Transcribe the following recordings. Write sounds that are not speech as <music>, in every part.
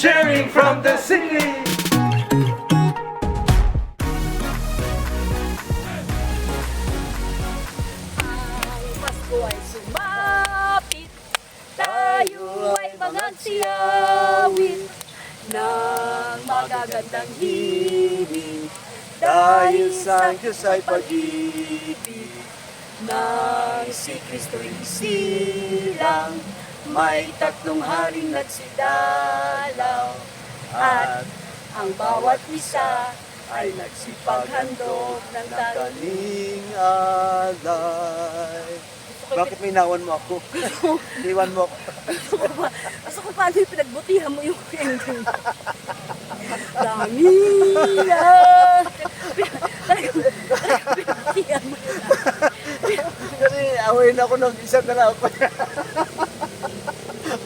sharing from the city. Pasko ay sumapit, tayo ay magagsiyawit ng magagandang himig dahil sa Diyos ay pag-ibig nang si Kristo'y silang may tatlong haring nagsidalaw at ang bawat isa ay nagsipaghandog ng dagat Kaling alay. Bakit may nawan mo ako? <laughs> Iwan mo ako. Gusto ko paano yung pinagbutihan mo yung ending. Talagang pinagbutihan mo. Kasi away na ako ng isang na ako.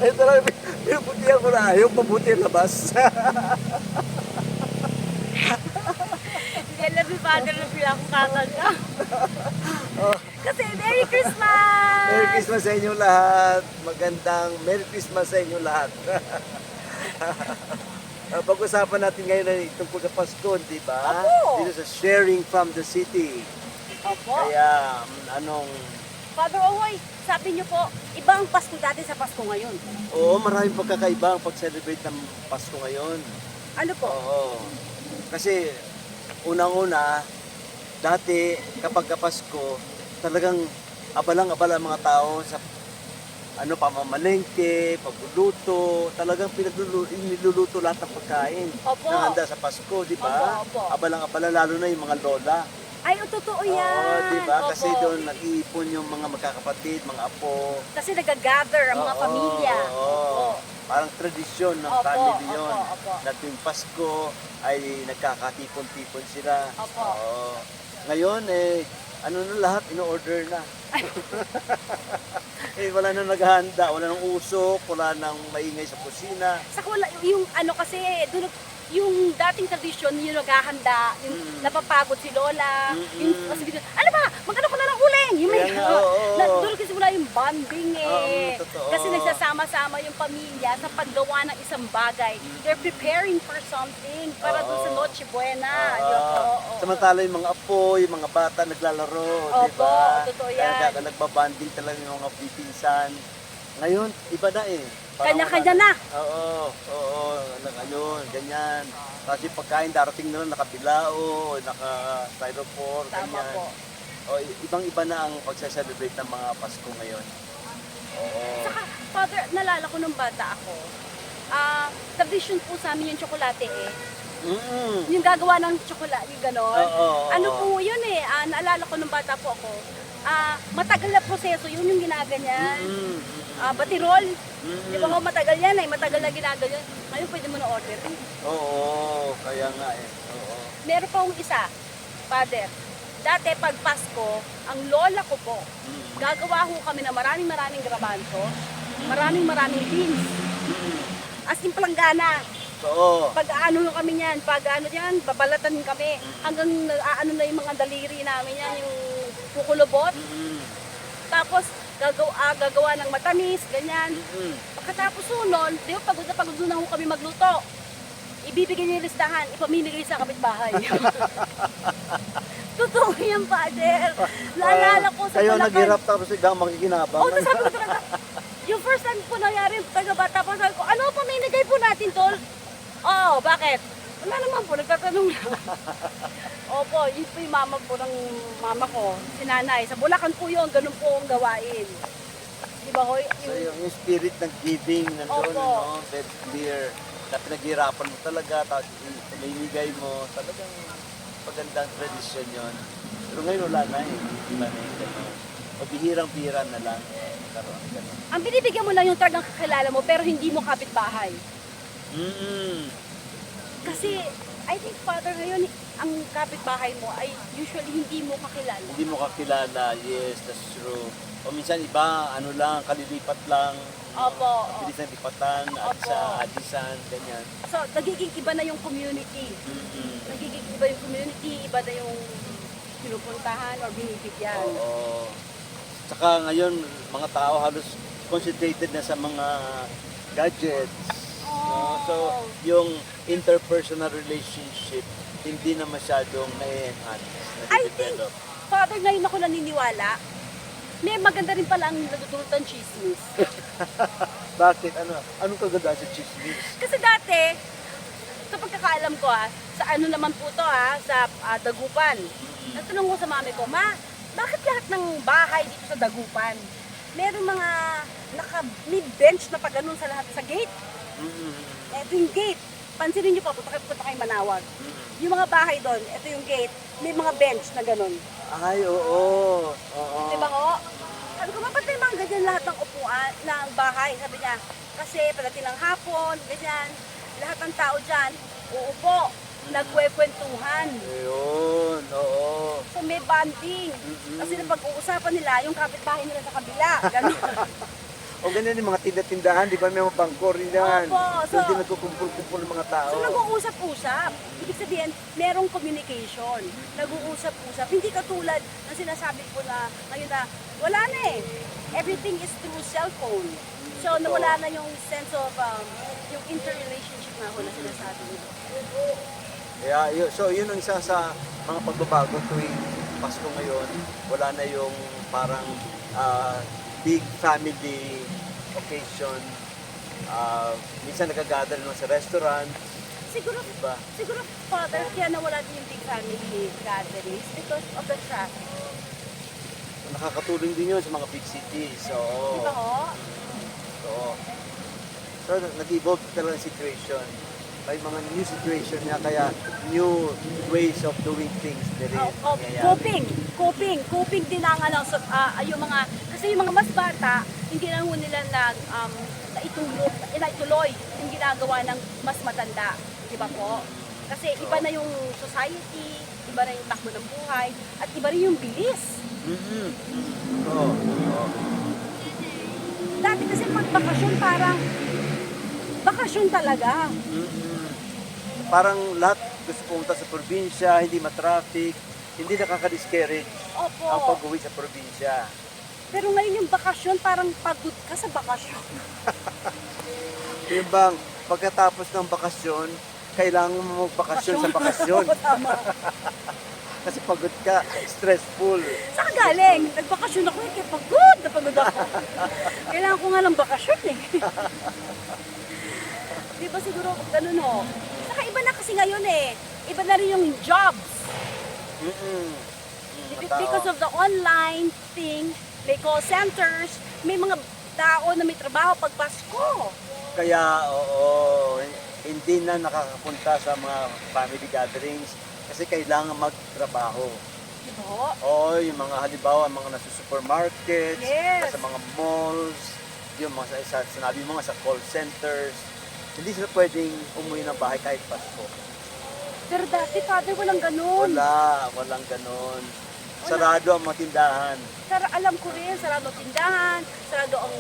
Ay talaga, pinuputi ako na ayaw, mabuti ang labas. Hindi alam ni Father na pila akong kakanta. Kasi Merry Christmas! Merry Christmas sa inyo lahat. Magandang Merry Christmas sa inyo lahat. Uh, <laughs> Pag-usapan natin ngayon ay tungkol sa Pasko, di ba? Opo. Dito sa sharing from the city. Opo. Kaya, um, anong... Father Ohoy, sabi niyo po, iba ang Pasko dati sa Pasko ngayon. Oo, maraming pagkakaiba ang pag-celebrate ng Pasko ngayon. Ano po? Oo. Kasi, unang-una, dati, kapag Pasko, talagang abalang-abala ang mga tao sa ano pamamalengke, pagluluto, talagang pinagluluto, lahat ng pagkain Opo. na handa sa Pasko, di ba? Opo, opo. Abalang-abala lalo na yung mga lola. Ay, oh, totoo yan. Oo, di ba? Opo. Kasi doon nag-iipon yung mga magkakapatid, mga apo. Kasi nag-gather ang mga Oo, pamilya. oo. Parang tradisyon ng Opo, family yun. opo, opo. Na tuwing Pasko ay nagkakatipon-tipon sila. Opo. Oo. Ngayon eh, ano na lahat, in-order na. <laughs> eh, wala nang naghahanda, wala nang usok, wala nang maingay sa kusina. Saka wala, yung ano kasi, dun, yung dating tradisyon, yung naghahanda, yung Mm. napapagod si Lola, Mm-mm. yung bigla, ano ba, magkano ko na ng uling? Yung may, nga, <laughs> oo. na, doon kasi wala yung bonding eh. Totoo. kasi nagsasama-sama yung pamilya sa paggawa ng isang bagay. They're preparing for something para doon sa. Noche Buena. Oo. Yun, oo, oo. Samantala yung mga apo, yung mga bata naglalaro, di Opo, ba? totoo yan. nagka- nagbabanding talaga yung mga pipinsan. Ngayon, iba na eh. Kanya-kanya na. Oo, oo, naka, ayun, ganyan. Kasi pagkain darating na lang nakabilao, naka-styrofoam, Tama ganyan. po. O, ibang-iba na ang pagsa-celebrate ng mga Pasko ngayon. Oo. Saka, Father, nalala ko nung bata ako, ah, tradition po sa amin yung tsokolate eh. Mm. Yung gagawa ng tsokolate, yung ganon. Oo, oo, ano oo. po yun eh, ah, naalala ko nung bata po ako, ah, matagal na proseso, yun yung ginaganyan. Mm. Ah, batirol, Mm. di ba ho, matagal yan eh, matagal na ginaganyan. Ngayon pwede mo na order. eh. Oo, kaya nga eh. Oo. Meron pa akong isa, Father. Dati pag Pasko, ang lola ko po, Mm. gagawa ho kami ng maraming maraming grabanto, maraming maraming beans. As in palanggana. Oo. Pag ano kami niyan, pag ano yan, babalatan kami. Hanggang na- ano na yung mga daliri namin yan, yung kukulubot. Mm. Tapos gagawa, ah, gagawa ng matamis, ganyan. Mm. Pagkatapos nun, di ba pagod na pagod na ho kami magluto. Ibibigay niya yung listahan, ipamimigay sa kapitbahay. <laughs> Totoo yan, Father. Naalala ko sa Kayo Bulacan. naghirap tapos ikaw makikinabang. Oo, tapos sabi ko talaga, yung first time po nangyari, taga bata po, sabi ko, ano pa minigay po natin, tol? <laughs> Oo, bakit? Wala naman po, nagtatanong lang. <laughs> Opo, yun po yung mama po ng mama ko, si nanay. Sa Bulacan po yun, ganun po ang gawain. Di ba, Hoy? So yung, yung spirit ng giving nandun, Opo. no? Very clear. Na pinaghirapan mo talaga, tapos pinimigay mo, talagang magandang tradisyon yon. Pero ngayon wala na eh. Iba na yung gano'n. Pabihirang-bihira na lang. Karoon gano'n. Ang binibigyan mo lang yung talagang kakilala mo, pero hindi mo kapitbahay. Mm-mm. Kasi, I think, Father, ngayon, ang kapitbahay mo ay usually hindi mo kakilala. Hindi mo kakilala, yes, that's true. O minsan iba, ano lang, kalilipat lang. Opo. Bilis ng lipatan, at Opo. sa adisan, ganyan. So, nagiging iba na yung community. Mm-mm. nagiging iba yung community, iba na yung pinupuntahan or binibigyan. Oo. Tsaka ngayon, mga tao halos concentrated na sa mga gadgets. No? So, yung interpersonal relationship, hindi na masyadong na-enhance, I think, na-develop. Father, ngayon ako naniniwala, may maganda rin pala ang ng chismis. <laughs> Bakit? Ano? Anong kagandaan sa chismis? Kasi dati, sa pagkakaalam ko ha, sa ano naman po to ha, sa ah, Dagupan. Natanong ko sa mami ko, Ma, bakit lahat ng bahay dito sa Dagupan, meron mga naka may bench na pag sa lahat sa gate. Mm-mm. Ito yung gate. Pansinin niyo pa, punta kayo, punta kayo Manawag. Yung mga bahay doon, ito yung gate, may mga bench na ganun. Ay, oo. Oo. Di ba ko? Sabi ko, ba't may mga ganyan lahat ng upuan, ng bahay? Sabi niya, kasi pagdating ng hapon, ganyan, lahat ng tao dyan, uupo, nagkwekwentuhan. Ayun, oo. So may banding. Mm-mm. Kasi napag-uusapan nila yung kapitbahay nila sa kabila. Ganun. <laughs> O ganyan yung mga tinda-tindahan, di ba may mga bangko rin yan. Opo, Doon so- din nagkukumpul-kumpul ng mga tao. So nag-uusap-usap. Ibig sabihin, merong communication. Nag-uusap-usap. Hindi katulad ng sinasabi ko na ngayon na wala na eh. Everything is through cellphone. So nawala na yung sense of um, yung interrelationship nga ako na sinasabi nito. Kaya, yun, so yun ang isa sa mga pagbabago tuwing Pasko ngayon. Wala na yung parang ah, big family occasion. Ah, minsan nagagather naman sa restaurant, Siguro, di ba? siguro father, kaya nawala din yung big family gatherings because of the traffic. Nakakatulong din yun sa mga big cities. So, Di ba ho? so, so nag-evolve talaga ang situation. May mga new situation niya, kaya new ways of doing things din Oh, oh, nangyayari. coping, coping, coping din ang ano, so, ah, yung mga, kasi yung mga mas bata, hindi na ho nila nag, um, naitulog, naituloy yung ginagawa ng mas matanda, di ba po? Kasi iba na yung society, iba na yung takbo ng buhay, at iba rin yung bilis. Mhm. Oo. oo. Dati kasi pag bakasyon parang, bakasyon talaga. Mhm. Parang lahat gusto pumunta sa probinsya, hindi matraffic, hindi nakaka-discourage ang Opo. pag-uwi sa probinsya. Pero ngayon yung bakasyon, parang pagod ka sa bakasyon. <laughs> Yung bang pagkatapos ng bakasyon, kailangan mo magbakasyon sa bakasyon <laughs> Tama. <laughs> kasi pagod ka, stressful. Saan ka galing? Nagbakasyon ako eh, kaya pagod na pagod ako. Kailangan ko nga ng bakasyon eh. Di ba siguro ganun ho? Saka iba na kasi ngayon eh. Iba na rin yung jobs. Mm-mm. Because of the online thing, may call centers, may mga tao na may trabaho pag Pasko. Kaya, oo, hindi na nakakapunta sa mga family gatherings kasi kailangan magtrabaho. Di ba ho? Oo, yung mga halimbawa, mga nasa supermarkets, Yes. nasa mga malls, yung mga sa, sa, sinabi mo nga sa call centers, hindi sila pwedeng umuwi ng bahay kahit Pasko. Pero dati, father, walang ganun. Wala, walang ganon. Sarado ang mga tindahan. Sara, alam ko rin, sarado ang tindahan, sarado ang...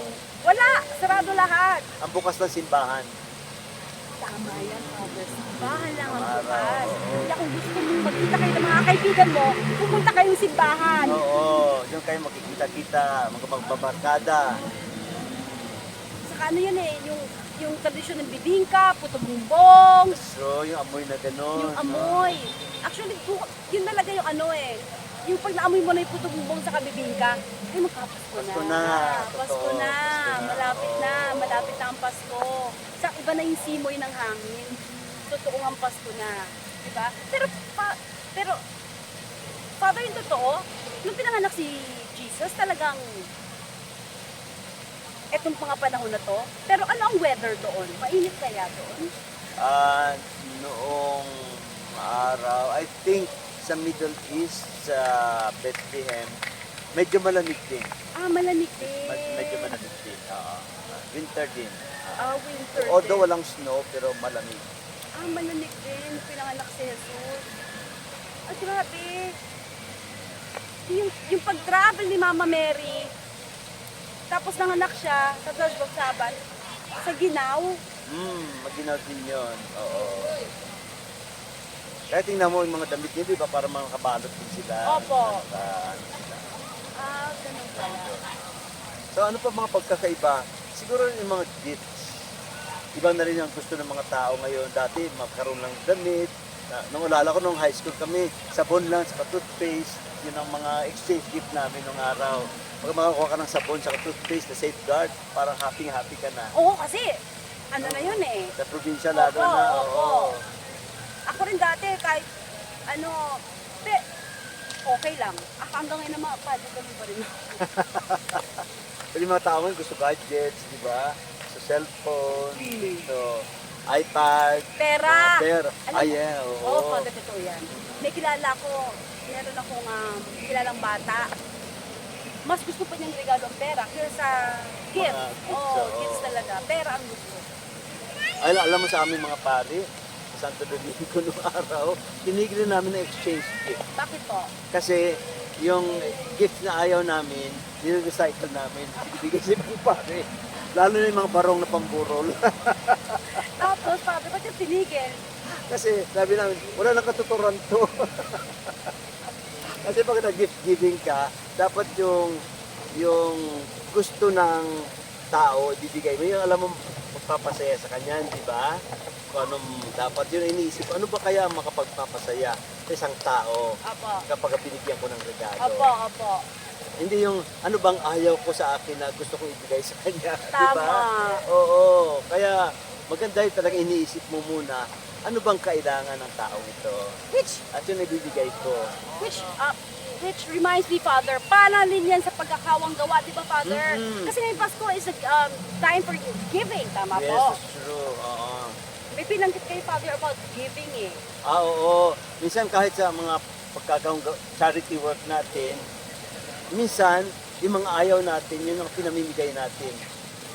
Wala! Sarado lahat. Ang bukas ng simbahan. Tama yan, Father. Simbahan lang ang Araw, bukas. oo. Kaya kung gusto mong magkita kayo ng mga kaibigan mo, pupunta kayong simbahan. Oo, doon kayo makikita-kita, magbabarkada. Saka ano yan eh, yung, yung tradisyon ng bibingka, puto bumbong, So, yung amoy na ganon. yung amoy. Actually, yun talaga yung ano eh. Yung pag naamoy mo na yung puto bumbong sa kabibingka, ay magpapasko na. Pasko na. Pasko Totoo, na. Pasko na. Malapit na. Malapit na ang Pasko. Sa iba na yung simoy ng hangin. Totoo ang Pasko na. Diba? Pero, pa, pero, Father, yung totoo, nung pinanganak si Jesus, talagang etong mga panahon na to. Pero ano ang weather doon? Mainit kaya doon? Ah, noong araw, I think sa Middle East, sa Bethlehem, medyo malamig din. Ah, malamig din. Med- Medyo malamig din. Oo. winter din. Ah, winter Although din. walang snow, pero malamig. Ah, malamig din. Pinanganak si Jesus. Ah, grabe. Yung, yung pag-travel ni Mama Mary, tapos nanganak siya sa 12 of Sabbath, sa Ginaw. Hmm, maginaw din yun. Oo. Kaya tingnan mo yung mga damit nila, di ba? Para mga kabalot din sila. Opo. Ah, ganun pala. So ano pa mga pagkakaiba? Siguro yung mga gifts. iba na rin ang gusto ng mga tao ngayon. Dati, magkaroon ng damit. Na, nung alala ko, nung high school kami, sabon lang, sa toothpaste, yun ang mga exchange gift namin nung araw. Pag makakuha ka ng sabon sa toothpaste na safeguard, parang happy-happy ka na. Oo, kasi, ano na yun eh. Sa probinsya lalo Opo, na, opo. oo. Ako rin dati, kahit, ano, pe, okay lang. Ah, hanggang ngayon naman, pwede ganun pa rin ako. Pero <laughs> yung mga tao ngayon gusto gadgets, di ba? Sa cellphone, so, iPad, Pera! mga pera. Alam Ah, mo- yeah, Oo, oo. oh, totoo yan. May kilala ko, meron akong um, kilalang bata. Mas gusto pa niyang regalo ang pera kaysa gift. Mga gifts, Oo, oo. gifts talaga. Pera ang gusto. Ay, alam mo sa aming mga pari, sa Santo Domingo nung <laughs> araw, tinigil namin ng exchange gift. Bakit po? Kasi yung gift na ayaw namin, nire-recycle namin. Ibigay sa ibang pare. Lalo na yung mga barong na pamburol. <laughs> Tapos, sabi ko, yung tinigil. Kasi sabi namin, wala nang katuturan to. <laughs> Kasi pag nag-gift giving ka, dapat yung yung gusto ng tao, ibibigay mo. Yung alam mo, magpapasaya sa kanya, di ba? Kung anong dapat yun iniisip, ano ba kaya makapagpapasaya sa isang tao Apo. kapag binigyan ko ng regalo? Apo, apo. Hindi yung ano bang ayaw ko sa akin na gusto kong ibigay sa kanya, <laughs> di Tama. ba? Oo, kaya maganda yung talaga iniisip mo muna, ano bang kailangan ng tao ito? Which, At yun ibibigay ko. which, uh, which reminds me, Father, paano din yan sa pagkakawang gawa, di ba, Father? Mhm. Kasi ngayong Pasko is a um, time for giving, tama yes, po? that's true. Oo. May pinanggit kayo, Father, about giving eh. Ah, oo. Minsan kahit sa mga pagkakawang ga- charity work natin, minsan, yung mga ayaw natin, yun ang pinamimigay natin.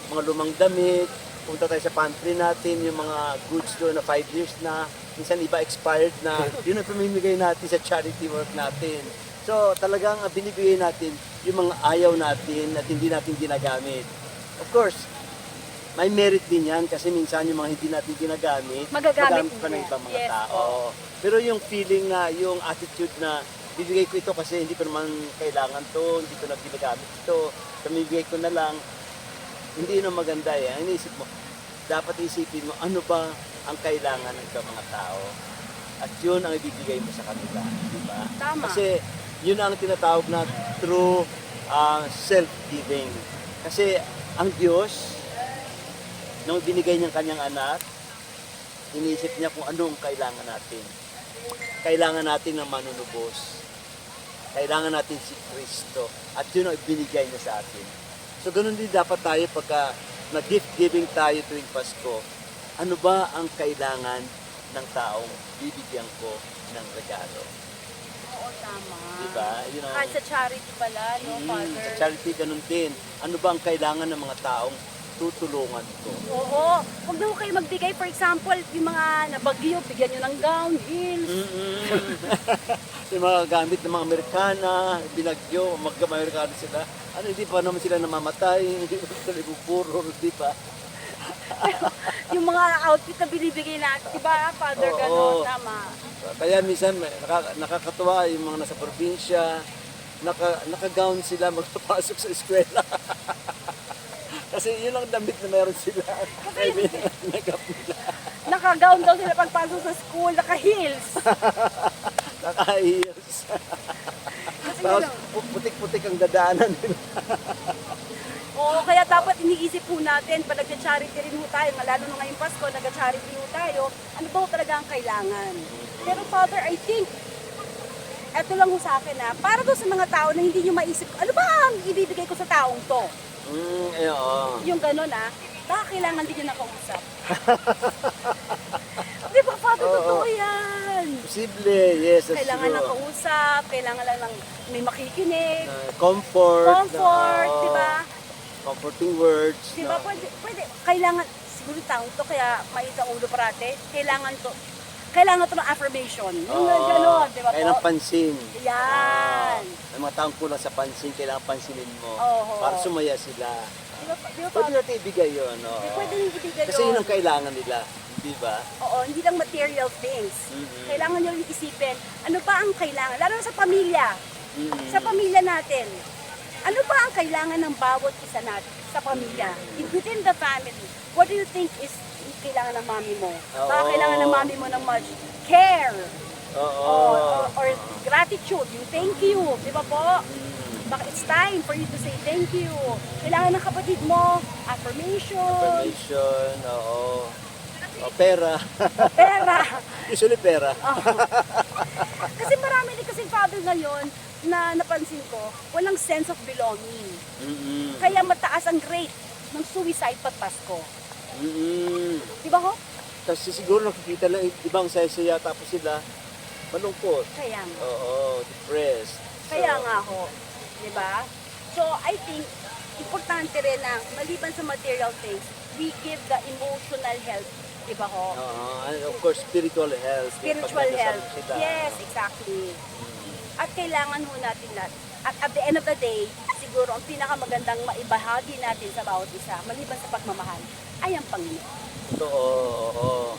Mga lumang damit, punta tayo sa pantry natin, yung mga goods doon na 5 years na, minsan iba expired na, <laughs> yun ang pamimigay natin sa charity work natin. So, talagang ang binibigay natin, yung mga ayaw natin at hindi natin ginagamit. Of course, may merit din yan kasi minsan yung mga hindi natin ginagamit, Magagamit pa ng ibang mga Yes, tao. Pero yung feeling na, yung attitude na, bibigay ko ito kasi hindi ko naman kailangan to, hindi ko na ginagamit ito, pamibigay ko na lang, hindi na maganda eh. Ang iniisip mo, dapat isipin mo, ano ba ang kailangan ng mga tao? At yun ang ibibigay mo sa kanila, di ba? Tama. Kasi yun ang tinatawag na true uh, self-giving. Kasi ang Diyos, nung binigay niyang kanyang anak, iniisip niya kung anong kailangan natin. Kailangan natin ng manunubos. Kailangan natin si Kristo. At yun ang binigay niya sa atin. So ganun din dapat tayo pagka nag-gift giving tayo tuwing Pasko. Ano ba ang kailangan ng taong bibigyan ko ng regalo? Oo, tama. Diba? You know, Kahit sa charity pala, no, Mm, Father? sa charity ganun din. Ano ba ang kailangan ng mga taong tutulungan ko? Oo. Huwag na ho kayo magbigay, for example, yung mga nabagyo, bigyan nyo ng gown, heels. Mm-mm. <laughs> yung mga gamit ng mga Amerikana, binagyo, mag-Amerikano sila. Ano, hindi pa naman sila namamatay, <laughs> hindi pa sila ibupuro, di ba? yung mga outfit na binibigay natin, di ba, Father, Oo. gano'n, tama. Kaya minsan may- naka- nakakatuwa yung mga nasa probinsya, naka, naka-gown sila <laughs> magpapasok sa eskwela. Kasi yun lang damit na meron sila. Ay, nag-up nila. Naka-gown daw sila pagpasok sa school, naka-heels. Naka-heels. Kasi Tapos putik-putik ang dadaanan nila. Oo, kaya dapat iniisip po natin, pag nag-charity rin po tayo, lalo na ngayong Pasko, nag-charity po tayo, ano ba talaga ang kailangan? Pero Father, I think, eto lang ho sa akin na, para doon sa mga tao na hindi nyo maisip, ano ba ang ibibigay ko sa taong to? Mm, eh, oo. Yung gano'n ah, baka kailangan din nyo nakausap. <laughs> Di ba, Father, Oo. totoo yan. Posible, yes, that's Kailangan true. nakausap, kailangan lang ng may makikinig, Na comfort. comfort, na, di ba? Comforting words. Di ba, no? pwede, pwede, kailangan, siguro taong to, kaya mais ang ulo parate, kailangan to, kailangan to ng affirmation. Yung Oo. gano'n, di ba Kailangan po? pansin. Yan. Oo. May mga taong kulang sa pansin, kailangan pansinin mo. Oo. Para sumaya sila. Di ba, di ba, Pwede natin ibigay yun. oo. Pwede rin ibigay Kasi yun ang kailangan nila. Di ba? Oo, hindi lang material things. Mhm. Kailangan nyo rin isipin, ano ba ang kailangan? Lalo sa pamilya. Mm. Sa pamilya natin. Ano ba ang kailangan ng bawat isa natin sa pamilya? In- Within the family, what do you think is kailangan ng mami mo. Oo. Baka kailangan ng mami mo ng much care. Oo. Or, or, or gratitude, yung thank you. Di ba po? Mm. Baka it's time for you to say thank you. Kailangan ng kapatid mo, affirmation, Information, oo. O, pera. pera. <laughs> Usually pera. Kasi marami din kasing father ngayon na napansin ko, walang sense of belonging. Mm-mm. Kaya mataas ang rate ng suicide pag Pasko. Mm-mm. Di ba ho? Kasi siguro nakikita lang ibang saya-saya tapos sila malungkot. Kaya nga. Oo, depressed. So, Kaya nga ho. Di ba? So, I think, importante rin na maliban sa material things, we give the emotional health. Di ba ho? Oo, and of course, spiritual health. Spiritual health. sila. Yes, exactly. Mm. At kailangan ho natin lahat. At at the end of the day, siguro ang pinakamagandang maibahagi natin sa bawat isa, maliban sa pagmamahal, ay ang Panginoon. Totoo, oo.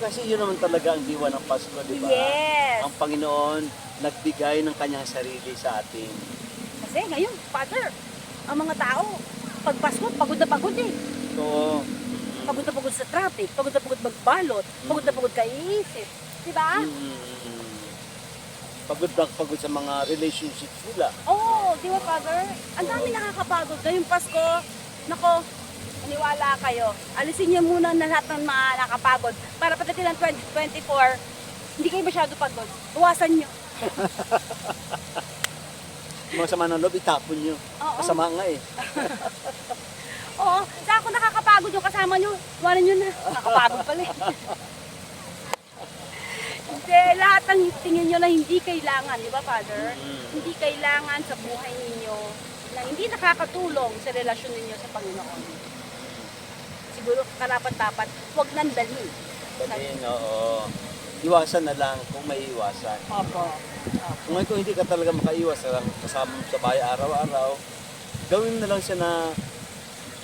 Kasi yun naman talaga ang diwa ng Pasko, di ba? Yes! Ang Panginoon nagbigay ng kanyang sarili sa atin. Kasi ngayon, Father, ang mga tao, pag Pasko, pagod na pagod eh. Oo. Pagod na pagod sa traffic, pagod na pagod magbalot, pagod na pagod kaiisip. Di ba? Mm. Pagod na pagod sa mga relationships nila. Oo, di ba, Father? Ang dami nakakapagod. Ngayong Pasko, nako, maniwala kayo. Alisin niyo muna na lahat ng mga nakapagod. Para pagdating ng 2024, hindi kayo masyado pagod. Iwasan niyo. <laughs> Mga sama ng loob, itapon nyo. Oo. Masama nga eh. <laughs> Oo, sa ako nakakapagod yung kasama niyo. Iwanan niyo na. Nakakapagod pala eh. <laughs> Hindi, lahat ng tingin niyo na hindi kailangan, di ba, Father? Mm. Hindi kailangan sa buhay ninyo na hindi nakakatulong sa relasyon ninyo sa Panginoon. Siguro karapat dapat, huwag nang dalhin. Sabihin, oo. Iwasan na lang kung may iwasan. Opo. Kung, kung hindi ka talaga makaiwas sa kasama mo sa bahay araw-araw, gawin na lang siya na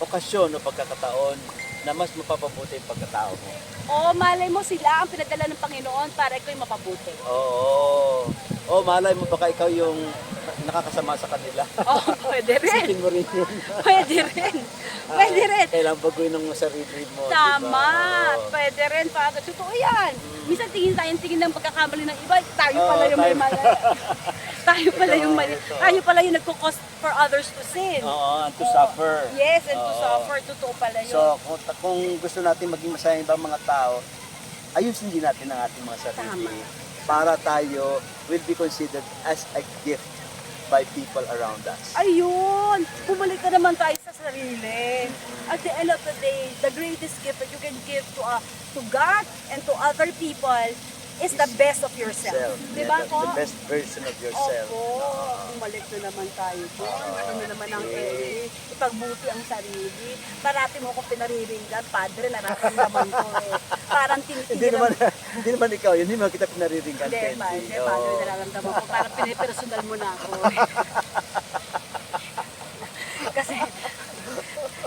okasyon o pagkakataon na mas mapapabuti yung pagkatao mo. O malay mo sila ang pinadala ng Panginoon para ikaw yung mapabuti. Oo. O malay mo baka ikaw yung nakakasama sa kanila. <laughs> Oo, pwede rin. Isipin mo rin yun. Pwede rin. Pwede rin. Kailangan baguhin ng sarili mo. Tama. Diba? Oo. Pwede rin. Pagod. Totoo yan. Minsan tingin tayo tingin ng pagkakamali ng iba. Tayo pala yung may mali. <laughs> tayo pala yung mali. Ito. Tayo pala yung nagkukos for others to sin. Oo, and to Oo. suffer. Yes, and to Oo. suffer. Totoo pala yun. So, kung, kung gusto natin maging masaya ibang mga tao, ayusin din natin ang ating mga sarili. Tama. Para tayo will be considered as a gift by people around us. Ayun! Bumalik ka naman tayo sa sarili. At the end of the day, the greatest gift that you can give to uh, to God and to other people is the best of yourself. Self. Di Yeah, ba the, ko? the best version of yourself. Opo, bumalik na naman tayo doon. Ano na naman ang eh, ipagbuti ang sarili. Parati mo ko pinariringgan, padre, nararamdaman ko eh. Parang Hindi naman, <laughs> hindi naman ikaw, yun, hindi naman kita pinariringgan. Hindi, padre, Oo. padre, nararamdaman ko. Parang pinipersonal mo na ako. <laughs> Kasi,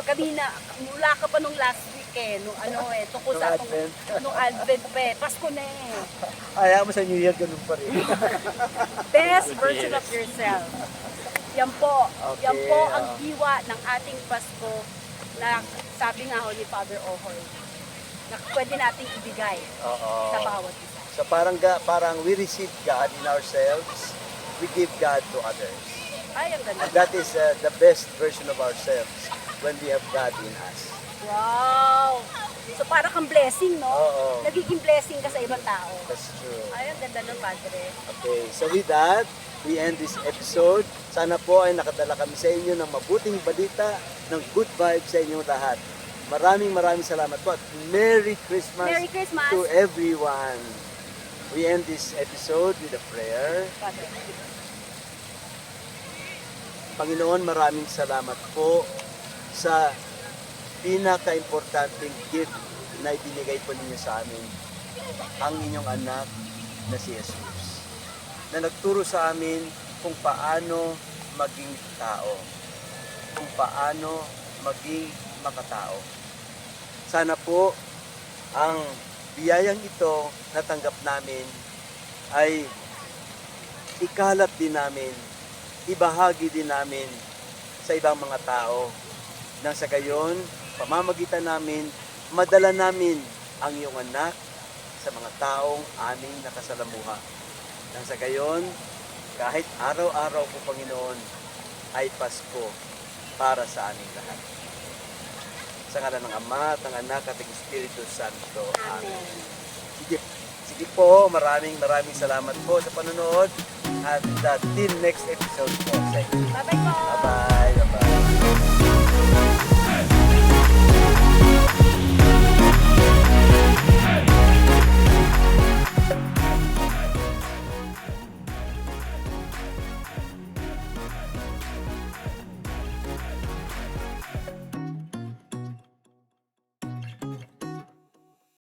kanina, mula ka pa nung last eh, nung ano eh, tungkol sa Nung atong, Advent. nung Advent pa eh, Pasko na eh. Ayaw mo sa New Year, ganun pa rin. <laughs> Best version of yourself. Yan po, Okay, yan po ang ah. diwa ng ating Pasko na sabi nga ho ni Father Ohoy, na pwede nating ibigay Oo. sa bawat isa. So parang, ga, parang we receive God in ourselves, we give God to others. Ay, ang ganda. And that is uh, the best version of ourselves when we have God in us. Wow! So para kang blessing, no? Oo. Nagiging blessing ka sa ibang tao. That's true. Ay, ang ganda ng Padre. Okay, so with that, we end this episode. Sana po ay nakadala kami sa inyo ng mabuting balita, ng good vibes sa inyong lahat. Maraming maraming salamat po at Merry Christmas, Merry Christmas! to everyone. We end this episode with a prayer. Panginoon, maraming salamat po sa pinaka-importanting gift na ibinigay po ninyo sa amin, ang inyong anak na si Jesus, na nagturo sa amin kung paano maging tao, kung paano maging makatao. Sana po ang biyayang ito na tanggap namin ay ikalat din namin ibahagi din namin sa ibang mga tao nang sa gayon, pamamagitan namin, madala namin ang iyong anak sa mga taong aming nakasalamuha. Nang sa gayon, kahit araw-araw po, Panginoon, ay Pasko para sa aming lahat. Sa ngala ng Ama, at ng Anak, at ng Espiritu Santo. Amen. Sige, sige po, maraming maraming salamat po sa panonood. At uh, till next episode po. Thank you. Bye-bye